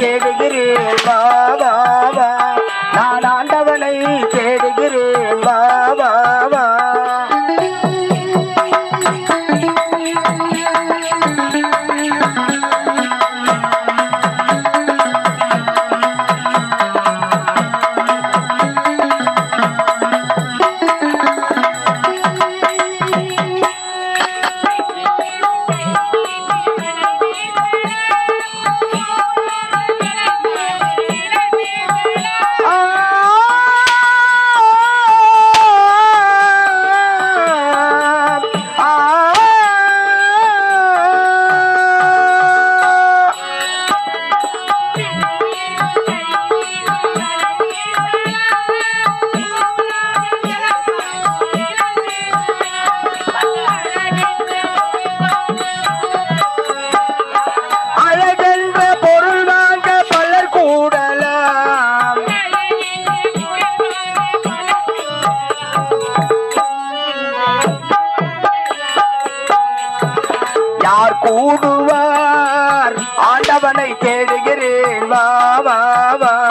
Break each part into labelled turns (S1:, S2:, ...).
S1: தேடுகிறேன் கூடுவார். ஆண்டவனை தேடுகிறேன். வா வா வா.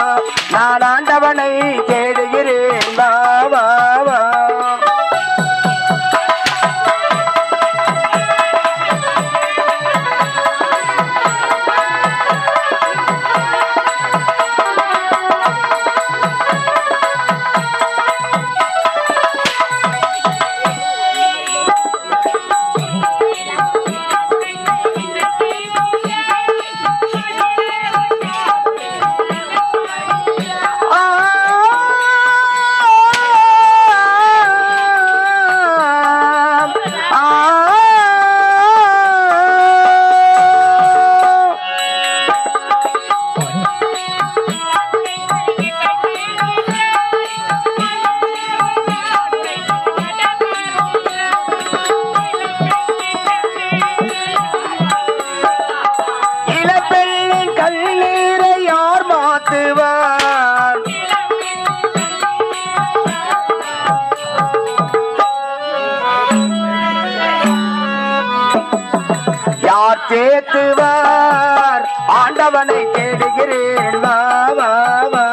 S1: தேத்துவார் ஆண்டவனை தேடுகிறேன் வா வா வா.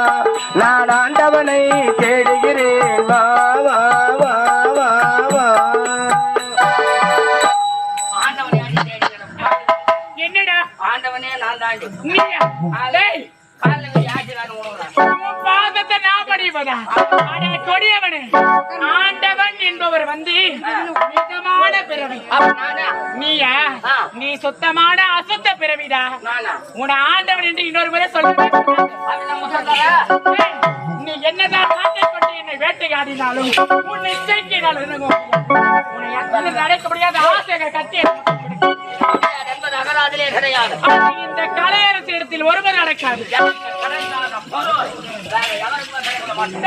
S1: நான் ஆண்டவனை தேடுகிறேன் வா வா வா வா வா.
S2: என்னடா?
S3: ஆண்டவனே நான் தாண்டி
S2: அட கொடியவனே ஆண்டவன் என்பவர் வந்து மிதமான பிறவி. நீயா. நீ சுத்தமான அசுத்த பிறவிடா. உன ஆண்டவன் என்று இன்னொரு முறை சொல்ல நீ என்னதான் கொண்டு என்னை வேட்டையாடினாலும் உன் இணங்கும் உன்னை எத்தனை நடக்க முடியாத கட்டி அது இந்த கலையரசு இடத்தில் ஒருவர் நடக்காது.
S3: மாட்டேன்.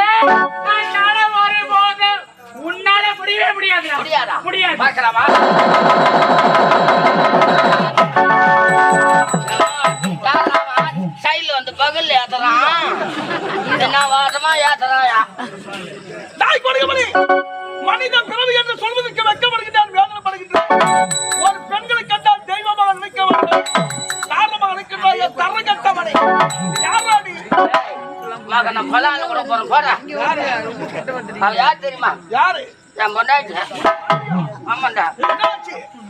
S2: உன்னால முடியவே முடியாது
S3: முடியாதா? பார்க்கலாமா? சைடுல வந்து பகல்ல ஏத்துறான். என்ன வாசமா ஏத்துறாயா?
S4: தாய் கொடுக்கமணி மனித பிறவி என்று சொல்வதற்கு வெட்கப்படுகின்றான் வேதனைப்படுகின்றான் ஒரு பெண்களை கண்டால் தெய்வமாக நினைக்க வேண்டும் காரணமாக நிற்கின்றாய் தர கட்டவனை யாரா நீ
S3: மகன் நான் பலான்னு கூட போறேன், போடா. அவ யார் தெரியுமா?
S4: யாரு?
S3: என் பொண்டாட்டி ஆமாண்டா.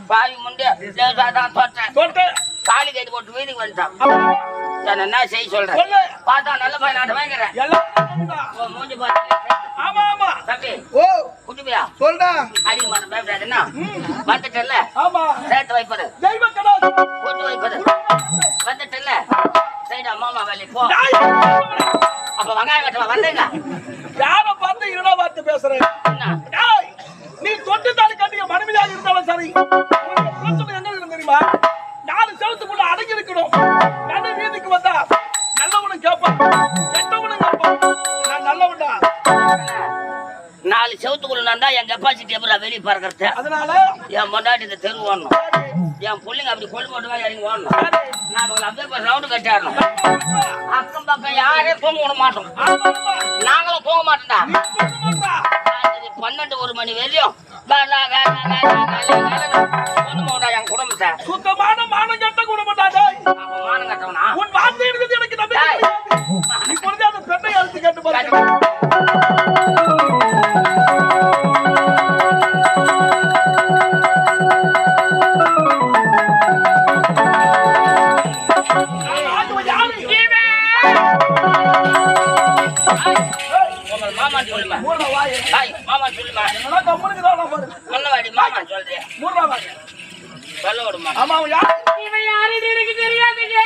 S3: பாவி முண்டே. லேசாதான் தோற்றேன்
S4: தொட்டு
S3: தாலி கட்டி போட்டு வீதிக்கு வந்துட்டான். நான் என்ன செய்ய சொல்றேன் பார்த்தா நல்ல பையன் நான் வாங்கிறேன்
S4: எல்லாம் நம்புடா.
S3: உன் மூஞ்சி பார்த்து
S4: ஆமா ஆமா.
S3: தம்பி
S4: ஓ.
S3: குட்டிப்பியா
S4: சொல்டா
S3: அதிகமான பயப்படாதுன்னா வந்துட்டல்ல
S4: ஆமா.
S3: சேர்த்து வைப்பது.
S4: தெய்வ கடாது
S3: போட்டு வைப்பது. வந்துட்டல்ல சரிடா மாமா வேலை போ. வெங்காயம் வெட்டவா வந்தேங்க.
S4: யார பார்த்து இருடா பார்த்து பேசுறேன் நீ தொட்டு தாலி கட்டிய மனைவியாக இருந்தாலும் சரி. பிரச்சனை இருக்கு தெரியுமா? நாலு செவத்துக்குள்ள அடங்கி இருக்கணும் நடு வீதிக்கு வந்தா நல்லவனும் கேட்பான். கெட்டவனும் கேட்பான். நான் நல்லவன்டா.
S3: நாலு செவத்துக்குள்ள நான் தான் என் கெப்பாசிட்டி எப்படி வெளியே பறக்கிறது.
S4: அதனால
S3: என் பொண்டாட்டி இந்த தெரு ஓடணும். என் பிள்ளைங்க அப்படி கொண்டு போட்டு இறங்கி ஓடணும் நான் உங்களை அப்படியே ரவுண்டு கட்டிடணும் அக்கம் பக்கம் யாரையும் தூங்க விட மாட்டோம். நாங்களும் தூங்க மாட்டோம்டா. பன்னெண்டு ஒரு மணி வரையும்.
S4: என்னடா கம்முனுக்கு தான் பாரு.
S3: முன்னவாடி மாமா சொல்றியா
S4: மூடுறா வாயை.
S3: சொல்ல விடுமா
S4: ஆமா, அவன்
S2: இவன் எனக்கு தெரியாதுங்க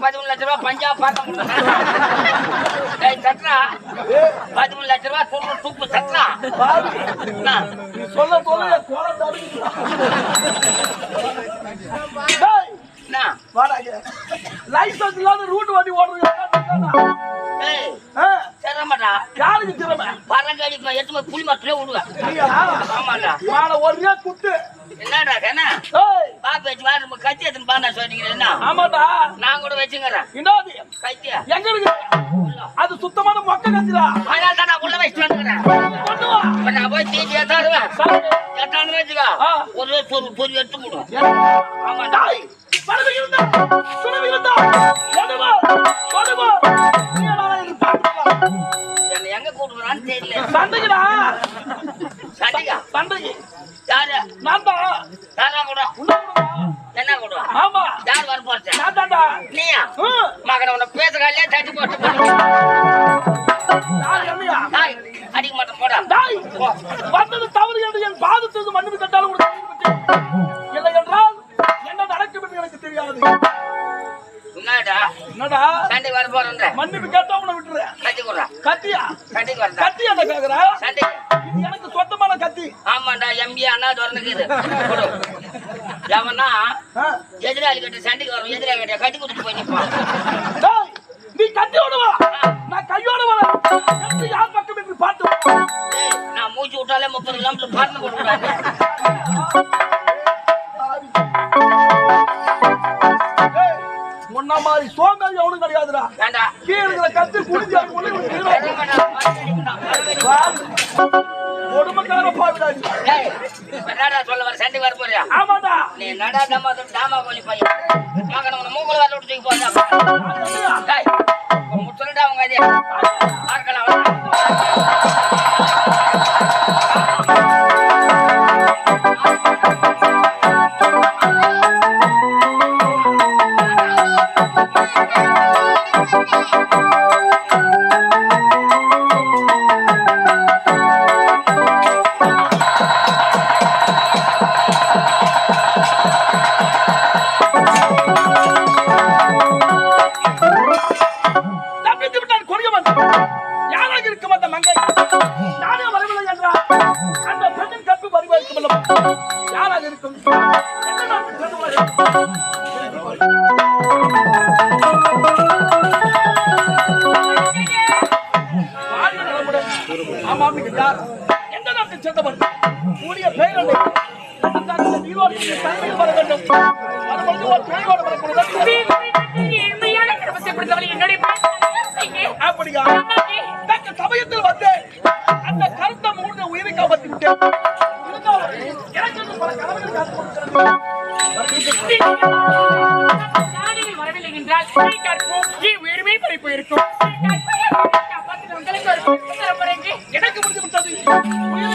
S3: பதிமூணு லட்ச ரூபா பஞ்சாப் பார்க்க ஏய் பதிமூணு லட்ச
S4: சொல்ல சொல்ல என் குரல் தடுக்குதுடா. டேய்,
S3: என்ன?
S4: வாடா இங்க. லைசென்ஸ் இல்லாத ரூட் வண்டி ஓடுறது
S3: சிரமடா.
S4: யாருக்கு திறமை
S3: பரங்காடி இப்ப எட்டு போய் புளி விடுவேன்? ஆமாடா.
S4: வாடா, ஒரே குத்து.
S3: என்னடா என்ன? பாப்பா வச்சு வாரு நம்ம கத்தி எடுத்துன்னு பாண்டா சொல்றீங்க என்ன?
S4: ஆமாடா.
S3: நான் கூட வச்சுங்கிறேன்
S4: என்னது
S3: கத்தியா?
S4: எங்க இருக்கு? அது சுத்தமான மொக்க கத்திரா
S3: அதனால தான் நான் உள்ள வச்சுட்டு வந்துக்கிறேன்.
S4: கொண்டு வா.
S3: இப்ப நான் போய் தீட்டி ஏத்தாடுவேன். ஏத்தாந்து வச்சுக்கோ. ஒரு எடுத்து விடும் ஆமாடா.
S4: பறவை இருந்தா, இருந்தா.
S3: என்னை எங்க கூட்டுறான்னு தெரியல.
S4: சண்டைக்குடா.
S3: சண்டிகா
S4: சண்டைக்கு.
S3: யாரு?
S4: நான் தான்.
S3: கூட. என்ன கூட
S4: ஆமா,
S3: யார் வர போறது
S4: நான் தான்டா.
S3: நீயா மகன பேசுறாலே தட்டி போட்டு அடிக்க மாட்டேன் போடா.
S4: வந்தது தவறு என்று என் பாதத்திற்கு மன்னிப்பு கேட்டாலும்
S3: சண்டை போறேன்ற
S4: மன்னிப்பு கேட்டா விட்டுறேன்
S3: கத்தி கொடுறா.
S4: கத்தியா
S3: வரதா
S4: கத்தி என்ன கேக்குறா?
S3: சண்டைக்கு
S4: இது எனக்கு சொந்தமான கத்தி.
S3: ஆமாண்டா எம்பி அண்ணா திறந்துக்குது. எவனா. எதிராளி கிட்ட சண்டைக்கு வரும் எதிராளி கிட்ட கட்டி கொடுத்து போய் நிற்பான்
S4: நீ கத்தியோட வா நான் கையோட வரேன். கத்தி யார் பக்கம் என்று பார்த்து வா.
S3: ஏய், நான் மூச்சு விட்டாலே முப்பது கிலோமீட்டர் பறந்து போட்டுறாங்க
S4: உன்ன மாதிரி சோம்பேறி எவனும் கிடையாதுடா. கீழே கத்தி குடிஞ்சு. கொடுமைக்கார
S3: என்னடா சொல்ல வர? சண்டை வர போறியா?
S4: ஆமாடா.
S3: நீ நடா தம்மா தாமா கோழி பையன்? மூக்கல வரல விட்டு தூக்கி உன் முத்தலடா அவங்க அதே
S4: யாராக இருக்கும் அந்த மங்கை நானே வரவில்லை என்றால் அந்த பெண்ணின் கற்பு வருவா இருக்கும் யாராக இருக்கும் ஆமாம் நீங்கள் யார் எந்த நாட்டை சேர்ந்தவர் வர வேண்டும் அது ஒரு பெயரோடு
S2: என்னுடைய
S4: அப்படியா? தக்க சமயத்தில் வந்து அந்த கருத்த மூணு உயிரை காப்பாற்றி விட்டேன் எனக்கு பல
S2: வரவில்லை என்றால் உயிர்மை சுதந்திரம் வழங்கி
S4: எனக்கு முடிந்து விட்டது.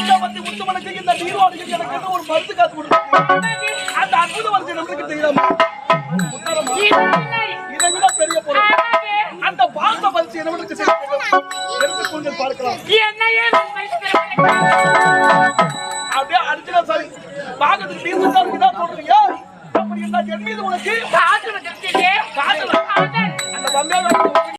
S4: காப்பாற்றி முத்துமனுக்கு இந்த நீரோடையில் எனக்கு இன்னும் ஒரு மருந்து காத்து கொடுத்தது அந்த அற்புத மருந்து நம்மளுக்கு தெரியாம. இதை விட பாச பரிசு நம்மளுக்கு செய்ய வேண்டும் எடுத்துக் கொண்டு பார்க்கலாம். அப்படியே அடிச்சுனா சரி பாகத்துக்கு நீர் தான் இருக்குதா சொல்றீங்க அப்படி இருந்தா என் மீது உனக்கு.
S2: காதல்.
S4: அந்த பம்மையாக